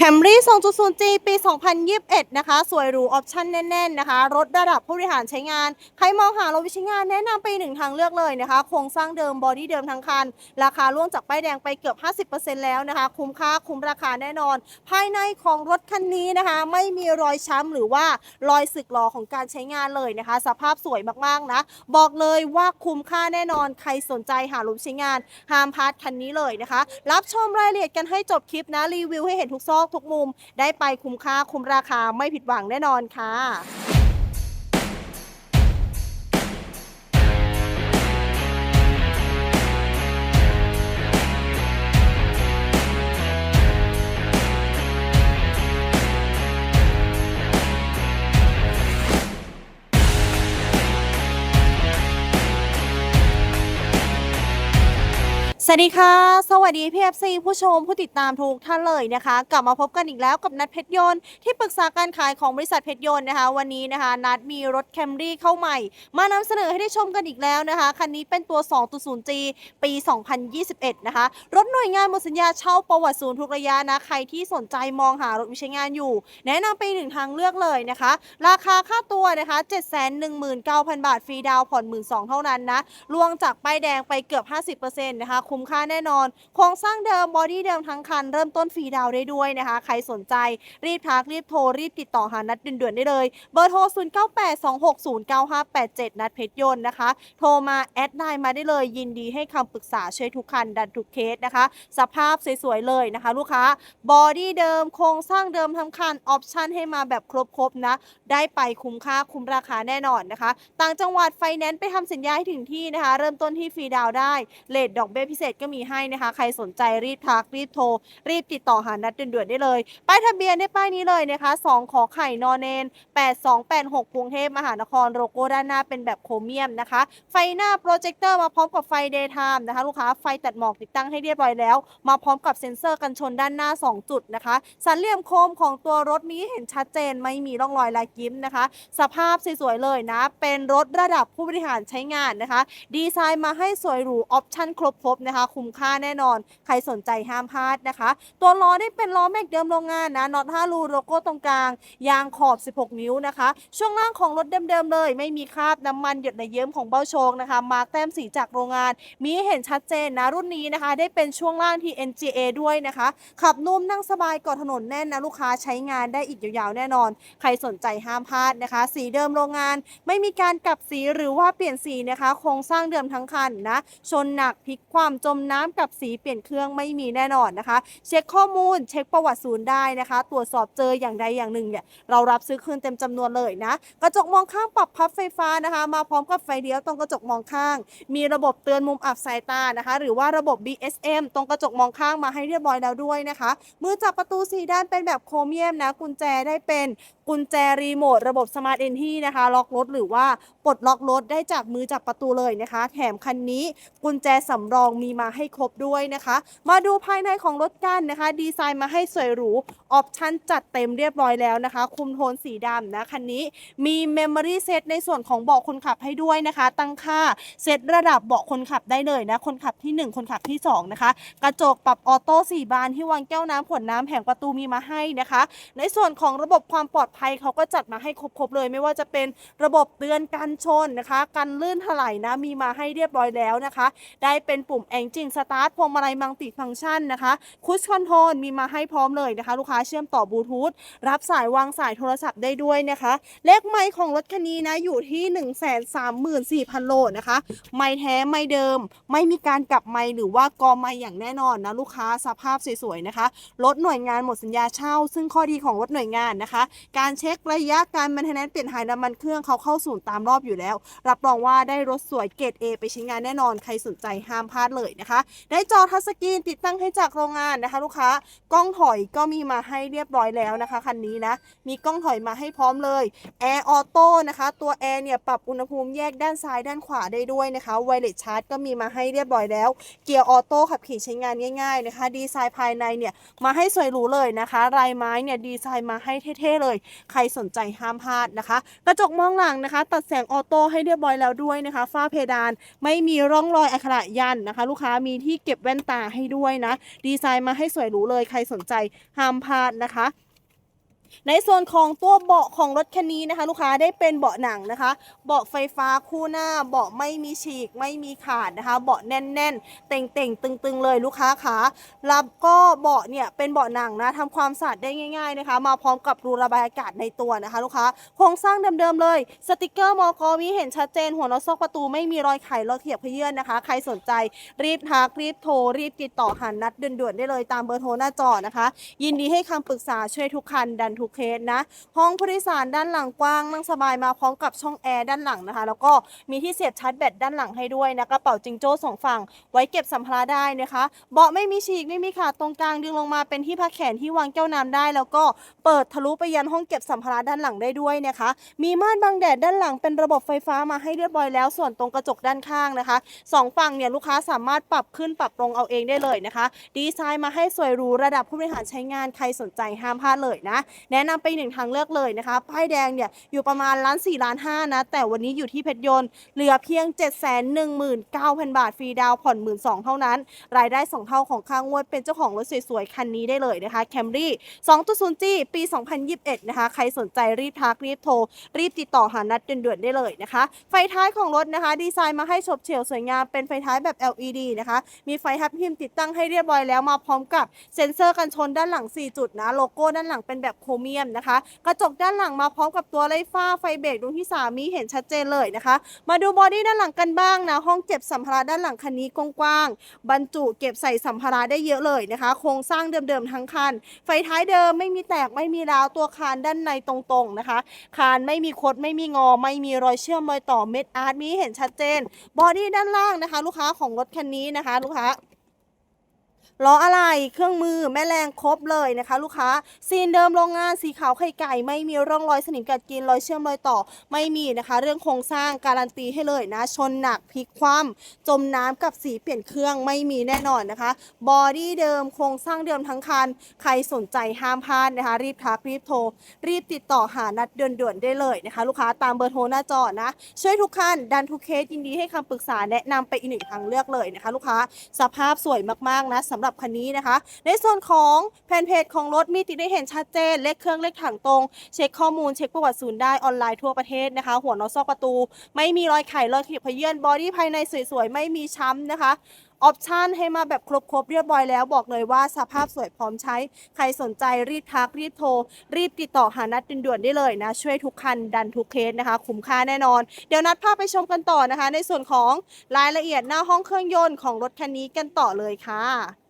Camry 2.0G ปี 2021 นะคะ สวยหรูออปชั่นแน่น ๆ นะคะ รถระดับผู้บริหารใช้งาน ใครมองหารถวิใช้งานแนะนำไปหนึ่งทางเลือกเลยนะคะ โครงสร้างเดิมบอดี้เดิมทั้งคัน ราคาล่วงจากป้ายแดงไปเกือบ 50%แล้วนะคะ คุ้มค่าคุ้มราคาแน่นอน ภายในของรถคันนี้นะคะ ไม่มีรอยช้ำหรือว่ารอยสึกหรอของการใช้งานเลยนะคะ สภาพสวยมากๆนะ บอกเลยว่าคุ้มค่าแน่นอน ใครสนใจหารถใช้งานห้ามพลาดคันนี้เลยนะคะ รับชมรายละเอียดกันให้จบคลิปนะรีวิวให้เห็นทุกซอกทุกมุม ได้ไปคุ้มค่าคุ้มราคาไม่ผิดหวังแน่นอนค่ะ วัสดีค่ะ สวัสดีพี่เอฟซีผู้ชมผู้ติดตามทุกท่านเลยนะคะ กลับมาพบกันอีกแล้วกับนัดเพชรยนต์ที่ปรึกษาการขายของบริษัทเพชรยนต์นะคะ วันนี้นะคะ นัดมีรถแคมรี่เข้าใหม่ มานำเสนอให้ได้ชมกันอีกแล้วนะคะ คันนี้เป็นตัว 2.0G ปี 2021 นะคะ รถหน่วยงานหมดสัญญาเช่าประวัติศูนย์ทุกระยะนะ ใครที่สนใจมองหารถวิใช้งานอยู่ แนะนำไปหนึ่งทางเลือกเลยนะคะ ราคาค่าตัวนะคะ719,000 บาทฟรีดาวผ่อน12,000เท่านั้นนะลวงจากป้ายแดงไปเกือบ 50%นะคะคุ้มค่าแน่นอน โครงสร้างเดิมบอดี้เดิมทั้งคัน เริ่มต้นฟรีดาวน์ได้ด้วยนะคะ ใครสนใจรีบทักรีบโทร รีบติดต่อหานัดด่วนๆได้เลย เบอร์โทร 0982609587 นัดเพชรยนต์นะคะ โทรมาแอดไลน์มาได้เลย ยินดีให้คำปรึกษาช่วยทุกคันดันทุกเคสนะคะ สภาพสวยๆเลยนะคะ ลูกค้าบอดี้เดิมโครงสร้างเดิมทั้งคันออปชั่นให้มาแบบครบๆนะได้ไปคุ้มค่าคุ้มราคาแน่นอนนะคะ ต่างจังหวัดไฟแนนซ์ไปทำสัญญาให้ถึงที่นะคะ เริ่มต้นที่ฟรีดาวน์ได้เลทดอกเบี้ยพิเศษก็มีให้นะคะ ใครสนใจรีบทักรีบโทร รีบติดต่อหานัดด่วนๆได้เลย ป้ายทะเบียนในป้ายนี้เลยนะคะ 2 ขอไข่นอนเนน8286กรุงเทพมหานครโลโก้ด้านหน้าเป็นแบบโครเมียมนะคะ ไฟหน้าโปรเจคเตอร์มาพร้อมกับไฟเดย์ไทม์นะคะ ลูกค้าไฟตัดหมอกติดตั้งให้เรียบร้อยแล้ว มาพร้อมกับเซ็นเซอร์กันชนด้านหน้า 2 จุดนะคะสันเหลี่ยมโคมของตัวรถนี้เห็นชัดเจนไม่มีร่องรอยลายยิ้มนะคะ สภาพสวยๆเลยนะ เป็นรถระดับผู้บริหารใช้งานนะคะ ดีไซน์มาให้สวยหรูออปชั่นครบครบนะคะคุ้มค่าแน่นอน ใครสนใจห้ามพลาดนะคะ ตัวล้อได้เป็นล้อแม็กเดิมโรงงานนะน็อต5รูโลโก้ตรงกลาง ยางขอบ 16 นิ้วนะคะ ช่วงล่างของรถเดิมๆเลย ไม่มีคราบน้ำมันหยดในเยิ้มของเบ้าโชงนะคะ มาร์กแต้มสีจากโรงงาน มีเห็นชัดเจนนะรุ่นนี้นะคะ ได้เป็นช่วงล่างที่ NGA ด้วยนะคะ ขับนุ่มนั่งสบายเกาะถนนแน่นนะลูกค้าใช้งานได้อีกยาวๆแน่นอน ใครสนใจห้ามพลาดนะคะ สีเดิมโรงงาน ไม่มีการกลับสีหรือว่าเปลี่ยนสีนะคะโครงสร้างเดิมทั้งคันนะชนหนักพลิกความจมน้ำกับสีเปลี่ยนเครื่องไม่มีแน่นอนนะคะ เช็คข้อมูลเช็คประวัติศูนย์ได้นะคะ ตรวจสอบเจออย่างใดอย่างหนึ่งเนี่ยเรารับซื้อคืนเต็มจำนวนเลยนะ กระจกมองข้างปรับพับไฟฟ้านะคะ มาพร้อมกับไฟเลี้ยวตรงกระจกมองข้าง มีระบบเตือนมุมอับสายตานะคะ หรือว่าระบบ BSM ตรงกระจกมองข้างมาให้เรียบร้อยแล้วด้วยนะคะ มือจับประตูสีด้านเป็นแบบโครเมียมนะกุญแจได้เป็นกุญแจรีโมทระบบสมาร์ทเอนทีนะคะล็อกรถหรือว่าปลดล็อกรถได้จากมือจับประตูเลยนะคะ แถมคันนี้กุญแจสำรองมีมาให้ครบด้วยนะคะ มาดูภายในของรถกันนะคะ ดีไซน์มาให้สวยหรูออปชั่นจัดเต็มเรียบร้อยแล้วนะคะ คุมโทนสีดำนะคันนี้มีเมมโมรี่เซตในส่วนของเบาะคนขับให้ด้วยนะคะ ตั้งค่าเซตระดับเบาะคนขับได้เลยนะคนขับทีหนึ่1 คนขับที่ 2 นะคะ กระจกปรับออโต้4บานที่วางแก้วน้ำขวดน้ำแผงประตูมีมาให้นะคะ ในส่วนของระบบความปลอดภัยเขาก็จัดมาให้ครบๆเลยไม่ว่าจะเป็นระบบเตือนกันชนนะคะกันลื่นถลายนะมีมาให้เรียบร้อยแล้วนะคะ ได้เป็นปุ่มแองจิงสตาร์ทพวงมาลัยมังติฟังก์ชันนะคะคุชคอนโทรลมีมาให้พร้อมเลยนะคะ ลูกค้าเชื่อมต่อบลูทูธรับสายวางสายโทรศัพท์ได้ด้วยนะคะ เลขไมค์ของรถคันนี้นะอยู่ที่ 1 3 4 0 0 0 โลนะคะ ไม่แท้ไม่เดิม ไม่มีการกลับไม่หรือว่ากอไม่อย่างแน่นอนนะลูกค้าสภาพสวยๆนะคะรถหน่วยงานหมดสัญญาเช่า ซึ่งข้อดีของรถหน่วยงานนะคะการการเช็คระยะการมันเทนแนนเปลี่ยนถ่ายน้ำมันเครื่องเขาเข้าศูนย์ตามรอบอยู่แล้ว รับรองว่าได้รถสวยเกรด A ไปใช้งานแน่นอนใครสนใจห้ามพลาดเลยนะคะ ได้จอทัชสกรีนติดตั้งให้จากโรงงานนะคะ ลูกค้ากล้องถอยก็มีมาให้เรียบร้อยแล้วนะคะคันนี้นะมีกล้องถอยมาให้พร้อมเลยแอร์ออโต้นะคะตัวแอร์เนี่ยปรับอุณหภูมิแยกด้านซ้ายด้านขวาได้ด้วยนะคะไวเลสชาร์จก็มีมาให้เรียบร้อยแล้ว เกียร์ออโต้ขับขี่ใช้งานง่าย ๆนะคะ ดีไซน์ภายในเนี่ยมาให้สวยหรูเลยนะคะลายไม้เนี่ยดีไซน์มาให้เท่ๆเลยใครสนใจห้ามพลาดนะคะ กระจกมองหลังนะคะ ตัดแสงออโต้ให้เรียบร้อยแล้วด้วยนะคะ ฝ้าเพดานไม่มีร่องรอยอักขระยันนะคะ ลูกค้ามีที่เก็บแว่นตาให้ด้วยนะ ดีไซน์มาให้สวยหรูเลย ใครสนใจห้ามพลาดนะคะ ในส่วนของตัวเบาะของรถคันนี้นะคะ ลูกค้าได้เป็นเบาะหนังนะคะ เบาะไฟฟ้าคู่หน้า เบาะไม่มีฉีกไม่มีขาดนะคะ เบาะแน่นๆ เต่งๆ ตึงๆ เลยลูกค้าขาแล้วก็เบาะเนี่ยเป็นเบาะหนังนะทำความสะอาดได้ง่าย ๆนะคะ มาพร้อมกับรูระบายอากาศในตัวนะคะ ลูกค้าโครงสร้างเดิมๆเลย สติกเกอร์มอกมีเห็นชัดเจนหัวน็อตซอกประตูไม่มีรอยไขรอยเขียบเขยื่อนนะคะ ใครสนใจรีบทักรีบโทรรีบติดต่อหันนัดด่วนๆได้เลยตามเบอร์โทรหน้าจอนะคะ ยินดีให้คำปรึกษาช่วยทุกคันดันทุกเคสนะ ห้องผู้โดยสารด้านหลังกว้างนั่งสบายมาพร้อมกับช่องแอร์ด้านหลังนะคะ แล้วก็มีที่เสียบชาร์จแบตด้านหลังให้ด้วยนะกระเป๋าจิงโจ้สองฝั่ง ไว้เก็บสัมภาระได้นะคะ เบาะไม่มีฉีกไม่มีขาดตรงกลางดึงลงมาเป็นที่พักแขนที่วางแก้วน้ำได้ แล้วก็เปิดทะลุไปยันห้องเก็บสัมภาระด้านหลังได้ด้วยนะคะ มีม่านบังแดดด้านหลังเป็นระบบไฟฟ้ามาให้เรียบร้อยแล้ว ส่วนตรงกระจกด้านข้างนะคะสองฝั่งเนี่ยลูกค้าสามารถปรับขึ้นปรับลงเอาเองได้เลยนะคะ ดีไซน์มาให้สวยหรูระดับผู้บริหารใช้งานใครสนใจห้ามพลาดเลยนะแนะนำไปหนึ่งทางเลือกเลยนะคะ ป้ายแดงเนี่ยอยู่ประมาณล้านสี่ล้านห้านะ แต่วันนี้อยู่ที่เพชรยนต์เหลือเพียง 7 1 9 0 0 0 บาทฟรีดาวผ่อน 1 2ื่นเท่านั้น รายได้ 2 เท่าของค่างวดเป็นเจ้าของรถสวยๆ คันนี้ได้เลยนะคะ Camry 2.0 G ปี 2021 นะคะ ใครสนใจรีบทักรีบโทร รีบติดต่อหานัดด่วนๆได้เลยนะคะ ไฟท้ายของรถนะคะ ดีไซน์มาให้ฉบเฉียวสวยงามเป็นไฟท้ายแบบ LED นะคะ มีไฟทับทิมติดตั้งให้เรียบร้อยแล้วมาพร้อมกับเซ็นเซอร์กันชนด้านหลัง 4 จุดนะโลโก้ด้านหลังเป็นแบบโคเมียมนะคะ กระจกด้านหลังมาพร้อมกับตัวไล่ฟ้าไฟเบรกดวงที่3มีเห็นชัดเจนเลยนะคะ มาดูบอดี้ด้านหลังกันบ้างนะ ห้องเก็บสัมภาระด้านหลังคันนี้กว้างๆบรรจุเก็บใส่สัมภาระได้เยอะเลยนะคะ โครงสร้างเดิมๆทั้งคัน ไฟท้ายเดิมไม่มีแตกไม่มีร้าวตัวคานด้านในตรงๆนะคะ คานไม่มีคดไม่มีงอ ไม่มีรอยเชื่อมรอยต่อเม็ดอาร์ตมีเห็นชัดเจน บอดี้ด้านล่างนะคะ ลูกค้าของรถคันนี้นะคะ ลูกค้า ล้ออะไรเครื่องมือแม่แรงครบเลยนะคะ ลูกค้าซีนเดิมโรงงานสีขาวไข่ไก่ ไม่มีร่องรอยสนิมกัดกินรอยเชื่อมรอยต่อไม่มีนะคะ เรื่องโครงสร้างการันตีให้เลยนะ ชนหนักพลิกคว่ำจมน้ำกับสีเปลี่ยนเครื่องไม่มีแน่นอนนะคะบอดี้เดิมโครงสร้างเดิมทั้งคัน ใครสนใจห้ามพลาดนะคะ รีบทักรีบโทร รีบติดต่อหานัดด่วนๆได้เลยนะคะ ลูกค้าตามเบอร์โทรหน้าจอนะ ช่วยทุกคันดันทุกเคสยินดีให้คำปรึกษาแนะนำไปอีกหนึ่งทางเลือกเลยนะคะ ลูกค้าสภาพสวยมากๆนะสำหรับคันนี้นะคะ ในส่วนของแผ่นเพจของรถมีติดได้เห็นชัดเจน เลขเครื่องเลขถังตรง เช็คข้อมูลเช็คประวัติศูนย์ได้ออนไลน์ทั่วประเทศนะคะ หัวนอซอกประตู ไม่มีรอยไข่รอยขีดพเยื่อนบอดี้ภายในสวยๆ ไม่มีช้ำนะคะออปชันให้มาแบบครบๆ เรียบร้อยแล้วบอกเลยว่าสภาพสวยพร้อมใช้ ใครสนใจรีบทัก รีบโทร รีบติดต่อหานัดด่วนๆได้เลยนะ ช่วยทุกคัน ดันทุกเคสนะคะ คุ้มค่าแน่นอน เดี๋ยวนัดพาพไปชมกันต่อนะคะ ในส่วนของรายละเอียดหน้าห้องเครื่องยนต์ของรถคันนี้กันต่อเลยค่ะ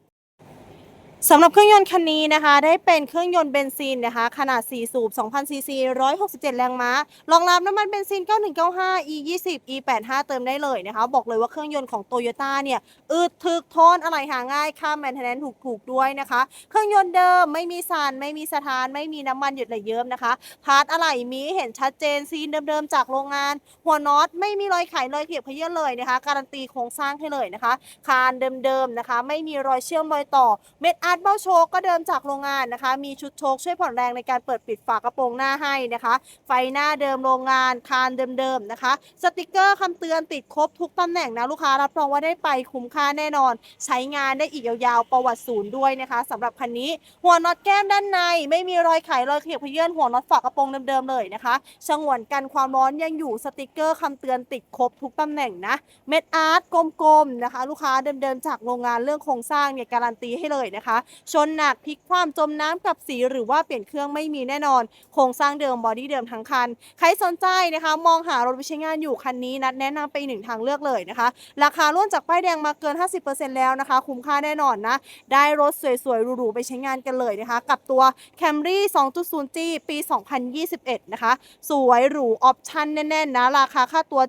สำหรับเครื่องยนต์คันนี้นะคะ ได้เป็นเครื่องยนต์เบนซินนะคะ ขนาด 4 สูบ 2,000 ซีซี 167 แรงม้ารองรับน้ำมันเบนซิน 9195 E 20 E 85เติมได้เลยนะคะ บอกเลยว่าเครื่องยนต์ของโตโยต้าเนี่ย อึดถึกทนอะไรหาง่าย ค่าแมนเทนแนนถูกๆด้วยนะคะ เครื่องยนต์เดิมไม่มีสาร ไม่มีสถาน ไม่มีน้ำมันหยุดไหลเยิ้มนะคะ พาร์ทอะไหล่มีเห็นชัดเจนซีนเดิมๆจากโรงงาน หัวน็อตไม่มีรอยไขรอยเขียบเขยื้อเลยนะคะ การันตีโครงสร้างให้เลยนะคะ คานเดิมๆนะคะ ไม่มีรอยเชื่อมรอยต่อเม็ดอาร์ตเบ้าโชคก็เดิมจากโรงงานนะคะ มีชุดโชคช่วยผ่อนแรงในการเปิดปิดฝากระโปรงหน้าให้นะคะ ไฟหน้าเดิมโรงงานคานเดิมๆนะคะ สติกเกอร์คำเตือนติดครบทุกตำแหน่งนะลูกค้ารับรองว่าได้ไปคุ้มค่าแน่นอน ใช้งานได้อีกยาวๆประวัติศูนย์ด้วยนะคะสำหรับคันนี้ หัวน็อตแก้มด้านใน ไม่มีรอยไขรอยเขียบเยื้อนหัวน็อตฝากระโปรงเดิมๆเลยนะคะฉงวนกันความร้อนยังอยู่สติกเกอร์คำเตือนติดครบทุกตำแหน่งนะเม็ดอาร์ตกลมๆนะคะ ลูกค้าเดิมๆจากโรงงานเรื่องโครงสร้างเนี่ยการันตีให้เลยนะคะชนหนักพลิกคว่ำจมน้ำกับสีหรือว่าเปลี่ยนเครื่องไม่มีแน่นอน โครงสร้างเดิมบอดี้เดิมทั้งคัน ใครสนใจนะคะ มองหารถไปใช้งานอยู่คันนี้นัดแนะนำไปหนึ่งทางเลือกเลยนะคะ ราคาร่วมจากป้ายแดงมาเกิน 50%แล้วนะคะ คุ้มค่าแน่นอนนะ ได้รถสวยๆหรูๆไปใช้งานกันเลยนะคะ กับตัว Camry 2.0G ปี 2021 นะคะ สวยหรูออปชั่นแน่นๆนะ ราคาค่าตัว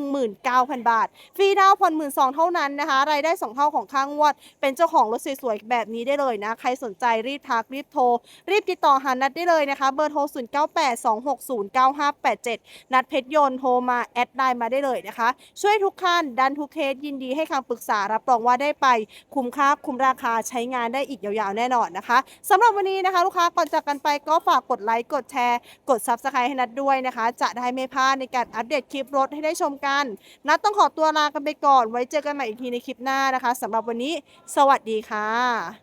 719,000 บาท ฟรีดาวน์ผ่อน12,000เท่านั้นนะคะ รายได้ 2 เท่าของค่างวด เป็นเจ้าของรถสวยๆแบบแบบนี้ได้เลยนะ ใครสนใจรีบทักรีบโทร รีบติดต่อหานัดได้เลยนะคะ เบอร์โทร 0982609587 นัดเพชรยนต์โทรมาแอดไลน์มาได้เลยนะคะ ช่วยทุกคันดันทุกเคสยินดีให้คำปรึกษารับรองว่าได้ไป คุ้มค่าคุ้มราคาใช้งานได้อีกยาวๆแน่นอนนะคะสำหรับวันนี้นะคะ ลูกค้าก่อนจากกันไปก็ฝากกดไลค์กดแชร์ กด Subscribe ให้นัดด้วยนะคะ จะได้ไม่พลาดในการอัปเดตคลิปรถให้ได้ชมกัน นัดต้องขอตัวลากันไปก่อน ไว้เจอกันใหม่อีกทีในคลิปหน้านะคะสำหรับวันนี้ สวัสดีค่ะ